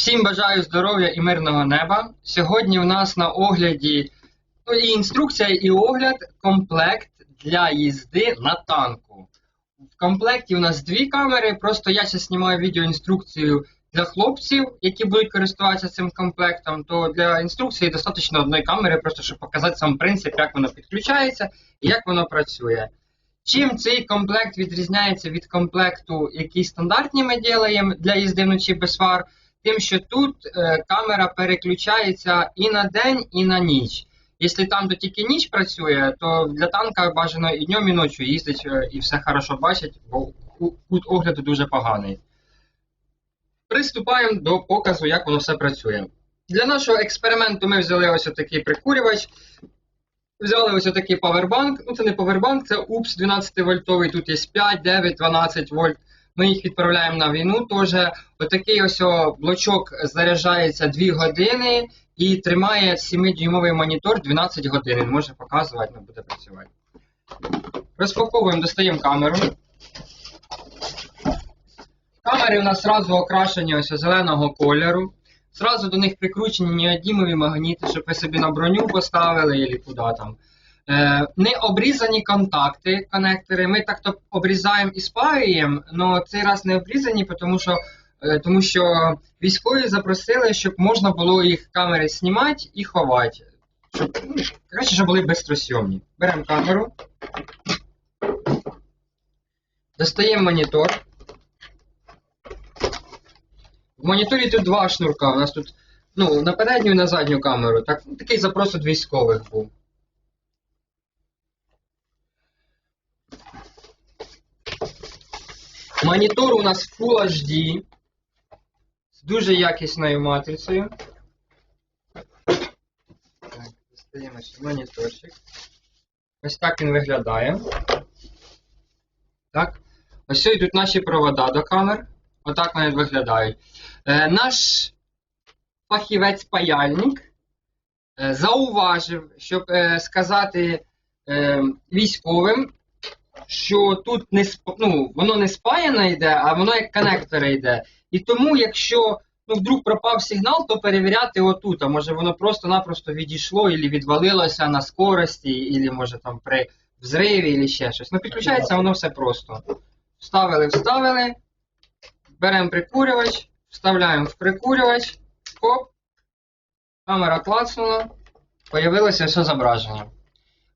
Всім бажаю здоров'я і мирного неба. Сьогодні у нас на огляді ну, і інструкція, і огляд комплект для їзди на танку. В комплекті у нас дві камери. Просто я зараз знімаю відеоінструкцію для хлопців, які будуть користуватися цим комплектом. То для інструкції достатньо одної камери, просто щоб показати сам принцип, як воно підключається і як воно працює. Чим цей комплект відрізняється від комплекту, який стандартні ми ділаємо для їзди вночі без фар, тим, що тут е, камера переключається і на день, і на ніч. Якщо там то тільки ніч працює, то для танка бажано і днем, і ночі їздить е, і все хорошо бачить, бо кут огляду дуже поганий. Приступаємо до показу, як воно все працює. Для нашого експерименту ми взяли ось такий прикурювач. Взяли ось такий павербанк. Ну, це не павербанк, це УПС 12 вольтовий. Тут є 5, 9, 12 вольт. Ми їх відправляємо на війну теж. Отакий ось блочок заряджається 2 години і тримає 7-дюймовий монітор 12 годин. Він може показувати, не буде працювати. Розпаковуємо, достаємо камеру. Камери у нас зразу окрашені ось зеленого кольору. Зразу до них прикручені неодімові магніти, щоб ви собі на броню поставили або куди там. Е, не обрізані контакти, конектори. Ми так-то обрізаємо і спаюємо, але цей раз не обрізані, тому що, е, тому що військові запросили, щоб можна було їх камери знімати і ховати. Щоб, ну, коротше, щоб були безстросйомні. Беремо камеру. Достаємо монітор. В моніторі тут два шнурка. У нас тут ну, на передню і на задню камеру. Так, такий запрос від військових був. Монітор у нас Full HD з дуже якісною матрицею. Так, ще моніторчик. Ось так він виглядає. Так. Ось йдуть наші провода до камер. Отак вони виглядають. Е, наш фахівець-паяльник е, зауважив, щоб е, сказати е, військовим, що тут не ну, воно не спаяно йде, а воно як конектори йде. І тому, якщо ну, вдруг пропав сигнал, то перевіряти отут. А може воно просто-напросто відійшло, або відвалилося на скорості, або може там при взриві, або ще щось. Ну, підключається воно все просто. Вставили, вставили. Беремо прикурювач, вставляємо в прикурювач, хоп, камера клацнула, появилося все зображення.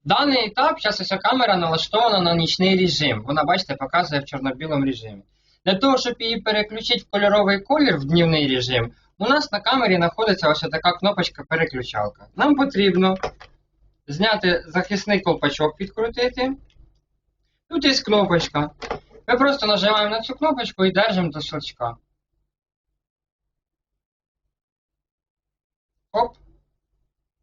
Даний етап, зараз ось камера налаштована на нічний режим. Вона, бачите, показує в чорно-білому режимі. Для того, щоб її переключити в кольоровий колір в днівний режим, у нас на камері знаходиться ось така кнопочка переключалка. Нам потрібно зняти захисний колпачок, підкрутити. Тут є кнопочка. Ми просто нажимаємо на цю кнопочку і держимо до щелчка. Оп.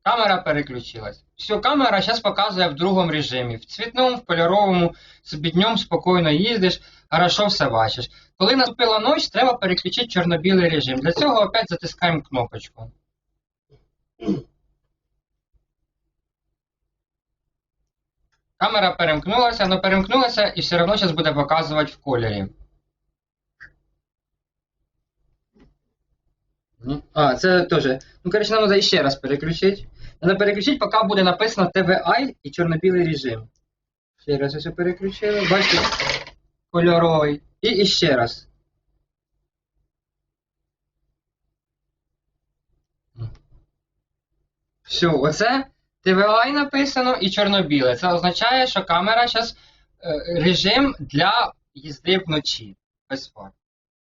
Камера переключилась. Все, камера зараз показує в другому режимі. В цвітному, в кольоровому, собі днем спокійно їздиш, хорошо все бачиш. Коли наступила ніч, треба переключити чорно-білий режим. Для цього опять затискаємо кнопочку. Камера перемкнулася, але перемкнулася і все одно зараз буде показувати в кольорі. А, це теж. Ну, коротше, нам треба ще раз переключити. Треба переключити, поки буде написано TVI і чорно-білий режим. Ще раз ось переключили. Бачите? Кольоровий. І, ще раз. Все, оце TVI написано і чорно-біле. Це означає, що камера зараз режим для їзди вночі. Без фар.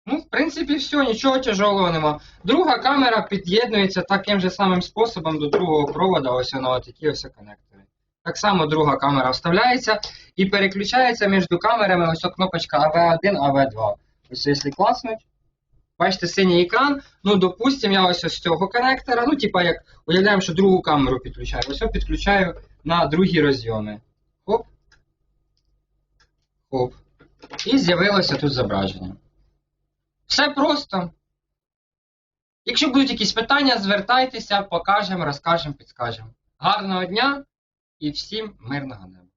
Ну, в принципі, все, нічого тяжелого нема. Друга камера під'єднується таким же самим способом до другого провода, ось воно такі ось конектори. Так само друга камера вставляється і переключається між камерами ось кнопочка AV1, AV2. Ось якщо класнуть, бачите синій екран. Ну, допустимо, я ось з цього конектора, ну, типа як уявляємо, що другу камеру підключаю. Ось підключаю на другі розйоми. Хоп. Хоп. І з'явилося тут зображення. Все просто. Якщо будуть якісь питання, звертайтеся, покажемо, розкажемо, підскажемо. Гарного дня і всім мирного неба!